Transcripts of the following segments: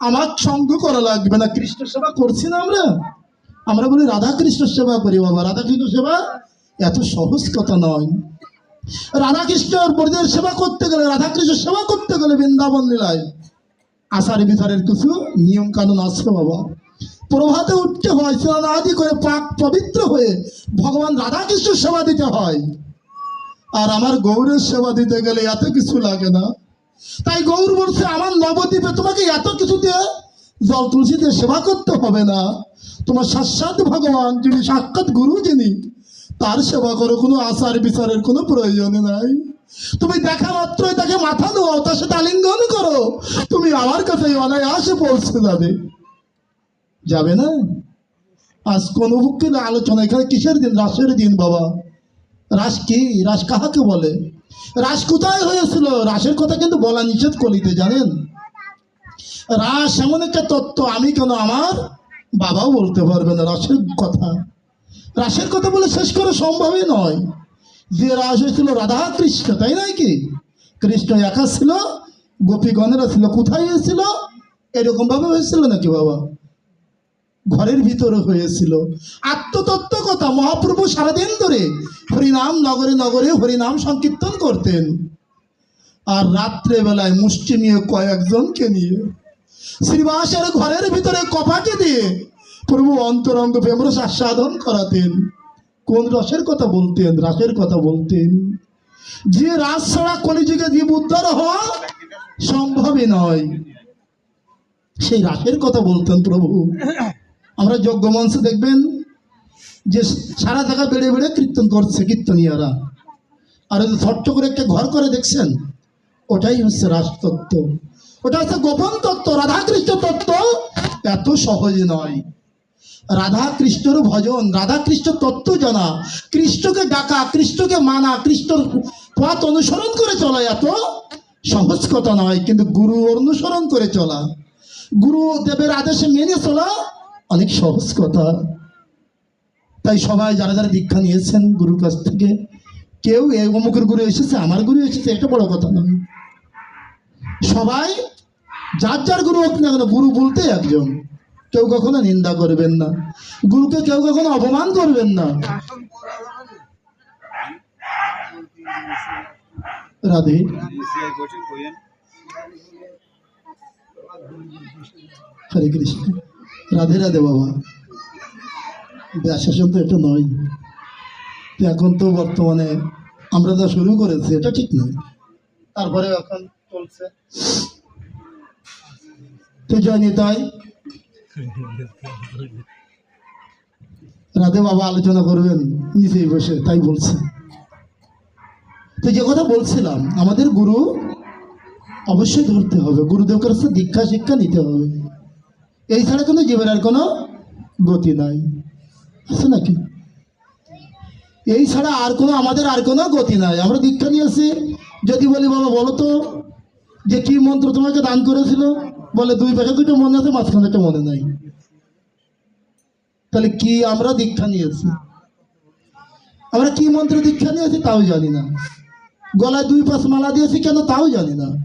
আমার সঙ্গ করা লাগবে না কৃষ্ণ সেবা করছি না আমরা। আমরা বলি, রাধা কৃষ্ণ সেবা করি বাবা, রাধা কৃষ্ণ সেবা এত সহজ কথা নয়। রাধা কৃষ্ণর পরিদের সেবা করতে গেলে, রাধা কৃষ্ণ সেবা করতে গেলে বৃন্দাবন লীলায় আচার বিচারের কিছু নিয়ম কানুন আছে বাবা। প্রভাতে উঠতে হয়, স্নান আদি করে পাক পবিত্র হয়ে ভগবান রাধাকৃষ্ণ সেবা দিতে হয়। আর আমার গৌরের সেবা দিতে গেলে এত কিছু লাগে না। তাই গৌর বলছে, আমার নবদ্বীপে তোমাকে এত কিছু দিয়ে জল তুলসী দিয়ে সেবা করতে হবে না। তোমার সাক্ষাৎ ভগবান, যিনি সাক্ষাৎ গুরু, যিনি তার সেবা করো, কোনো আচার বিচারের কোনো প্রয়োজন নাই। তুমি দেখা মাত্রই তাকে মাথা নোয়াও তার সাথে আলিঙ্গন করো। তুমি আমার কাছে অনায়াসে পৌঁছে যাবে। যাবে না? আজ কোন মুখ্যের আলোচনা এখানে কিসের দিন? রাসের দিন, বাবা। রাস কি? রাস কাহাকে বলে? রাস কোথায় হয়েছিল? রাসের কথা কিন্তু বলা নিষেধ কলিতে জানেন? রাস এমন একটা তত্ত্ব, আমি কেন আমার বাবাও বলতে পারবে না রাসের কথা। রাসের কথা বলে শেষ করা সম্ভবই নয়। যে রাস হয়েছিল রাধা কৃষ্ণ, তাই নয় কি? কৃষ্ণ একা ছিল, গোপীগণেরা ছিল, কোথায় হয়েছিল এরকম ভাবে হয়েছিল নাকি বাবা? ঘরের ভিতরে হয়েছিল। আত্মতত্ত্ব কথা, মহাপ্রভু সারাদিন ধরে হরিনাম নগরে নগরে হরিনাম সংকীর্তন করতেন। আর রাত্রে বেলায় মুষ্টি নিয়ে কয়েকজনকে নিয়ে শ্রীবাসের ঘরের ভিতরে কপাকে দিয়ে প্রভু অন্তরঙ্গ প্রেমরস আস্বাদন করাতেন। কোন রসের কথা বলতেন? রাসের কথা বলতেন। যে রাস ছাড়া কলিযুগে জীব উদ্ধার হওয়া সম্ভবই নয়। সেই রাসের কথা বলতেন প্রভু। আমরা যজ্ঞ মঞ্চে দেখবেন যে সারা জায়গা বেড়ে বেড়ে কীর্তন করছে কীর্তনীয়রা। আর ওই ছোট্ট করে একটা ঘর করে দেখছেন, ওটাই হচ্ছে রাজতত্ত্ব। ওটা হচ্ছে গোপন তত্ত্ব, রাধাকৃষ্ণ তত্ত্ব। এত সহজ নয়। রাধা কৃষ্ণর ভজন রাধা কৃষ্ণ তত্ত্ব জানা। কৃষ্ণকে ডাকা, কৃষ্ণকে মানা, কৃষ্ণর পথ অনুসরণ করে চলা এত সহজ কথা নয়, কিন্তু গুরু অনুসরণ করে চলা। গুরু দেবের আদেশে মেনে চলা অনেক সহজ কথা। তাই সবাই যারা যারা দীক্ষা নিয়েছেন গুরুর কাছ থেকে, কেউ এই অমুকের গুরু এসেছে, আমার গুরু এসেছে, এটা বড় কথা নয়। সবাই যার যার গুরু হোক না কেন, গুরু বলতে একজন। কেউ কখনো নিন্দা করবেন না। গুরুকে কেউ কখনো অপমান করবেন না। রাধে। হরে কৃষ্ণ। রাধে রাধে বাবা। ব্যাসাসন তো এটা নয়। এখন তো বর্তমানে আমরা যা শুরু করেছি, এটা ঠিক নয়। তারপরে এখন চলছে। তো জানি তাই। রাধে বাবা আলোচনা করবেন, নিজেই বসে, তাই বলছে। তো যে কথা বলছিলাম, আমাদের গুরু অবশ্যই ধরতে হবে। গুরুদেব কাছে দীক্ষা শিক্ষা নিতে হবে। এই ছাড়া কিন্তু জীবনের আর কোনো গতি নাই। আছে নাকি? এই ছাড়া আর কোনো, আমাদের আর কোনো গতি নাই। আমরা দীক্ষা নিয়ে নিয়েছি। যদি বলি, বাবা, বলো তো, যে কি মন্ত্র তোমাকে দান করেছিল? বলে, দুই পাশে দুটো মনে আছে, মাঝখানে একটা মনে নাই। তাহলে কি আমরা দীক্ষা নিয়েছি? আমরা কি মন্ত্র দীক্ষা নিয়েছি তাও জানি না। গলায় দুই পাশ মালা দিয়েছি কেন তাও জানি না।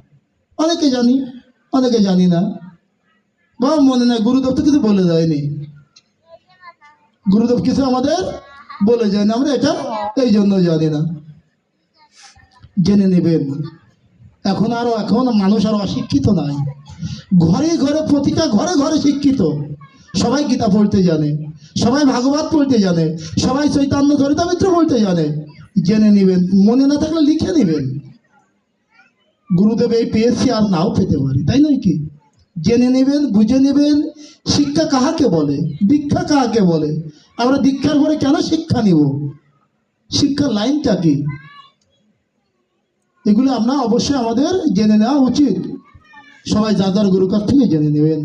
অনেকে জানি অনেকে জানি না। বা মনে নাই, গুরুদেব তো কিছু বলে যায়নি। গুরুদেব কিছু আমাদের বলে যায় না আমরা এটা এই জন্য জানি না। জেনে নেবেন। এখন আরও, এখন মানুষ আরও অশিক্ষিত নাই। ঘরে ঘরে, প্রতিটা ঘরে ঘরে শিক্ষিত। সবাই গীতা পড়তে জানে। সবাই ভাগবত পড়তে জানে। সবাই চৈতন্য চরিতামিত্র পড়তে জানে। জেনে নেবেন। মনে না থাকলে লিখে নেবেন। গুরুদেব এই পেয়েছি আর নাও পেতে পারি, তাই নয় কি? জেনে নেবেন, বুঝে নেবেন, শিক্ষা কাহাকে বলে, দীক্ষা কাহাকে বলে? আমরা দীক্ষার পরে কেন শিক্ষা নিব? শিক্ষার লাইনটা কি? এগুলো আমরা অবশ্যই আমাদের জেনে নেওয়া উচিত। সবাই যার যার গুরু কাছ থেকে জেনে নেবেন।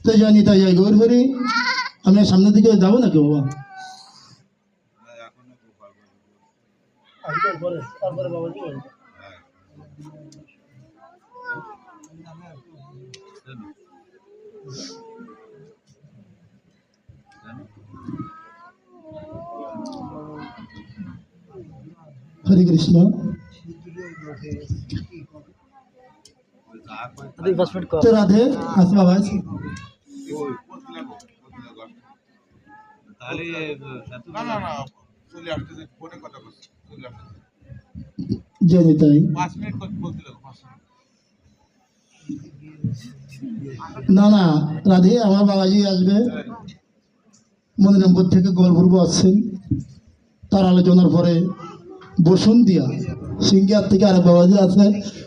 তো জানি, তাই যাই গৌর হরি, আমি সামনের দিকে যাব নাকি বাবা? হরে কৃষ্ণ দুই পাঁচ মিনিট কম তো রাধে আসমা ভাই তাহলে এত না না না চলে আসতেছে ফোনে কথা বলছি চলে আসতেছে জেনে তাই পাঁচ মিনিট কথা বলতে লাগো পাঁচ মিনিট না না, রাধে, আমার বাবাজি আসবে। মদিনামপুর থেকে গোলপুর্ব আসছেন। তার আলোচনার পরে বসুন দিয়া সিঙ্গার থেকে আরেক বাবাজি আছে।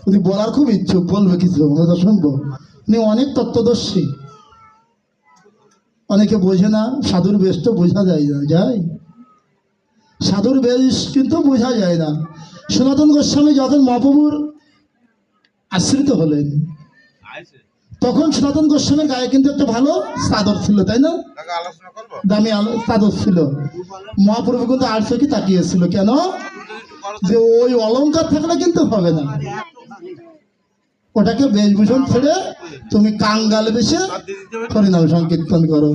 উনি বলার খুব ইচ্ছুক, বলবে কিছু শুনব। উনি অনেক তত্ত্বদর্শী। অনেকে বোঝে না, সাধুর বেশ তো বোঝা যায় না যায় সাধুর বেশ কিন্তু বোঝা যায় না। সনাতন গোস্বামী যখন মহাপ্রভুর আশ্রিত হলেন তখন সনাতন গোস্বামীর গায়ে কিন্তু একটা ভালো চাদর ছিল তাই না? দামি আলো- চাদর ছিল। মহাপ্রভু কিন্তু আর চোখে তাকিয়েছিল কেন? যে ওই অলংকার থাকলে কিন্তু হবে না। ওটাকে বেশভূষণ ছেড়ে তুমি কাঙ্গাল বেশে হরিনাম সংকীর্তন করো।